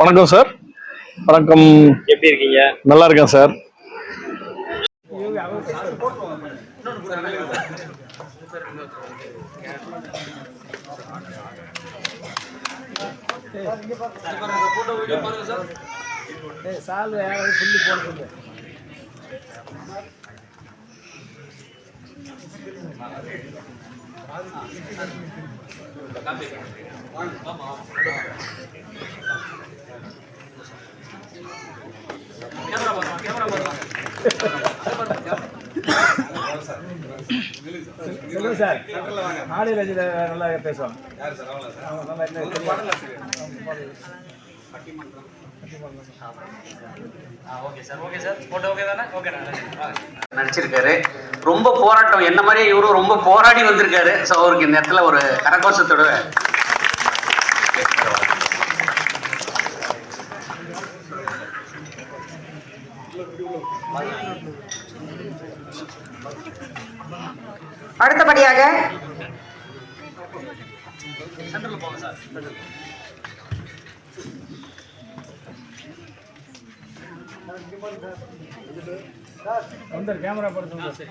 வணக்கம் சார். வணக்கம். எப்படி இருக்கீங்க? நல்லா இருக்கேன் சார். சால்வை சொல்லுங்க சார். ஆடியோ ரஜினி நல்லா பேசுவாங்க அவங்க நல்லா என்ன okay sir. Okay sir. Photo okay தானே? ஓகே நடிச்சிருக்காரு. ரொம்ப போராட்டம். என்ன மாதிரியே இவரும் ரொம்ப போராடி வந்திருக்காரு. ஸோ அவருக்கு இந்த இடத்துல ஒரு கரகோஷத்தோட அடுத்தபடியாக சென்டரில் போங்க சார் வந்து கேமரா படுத்து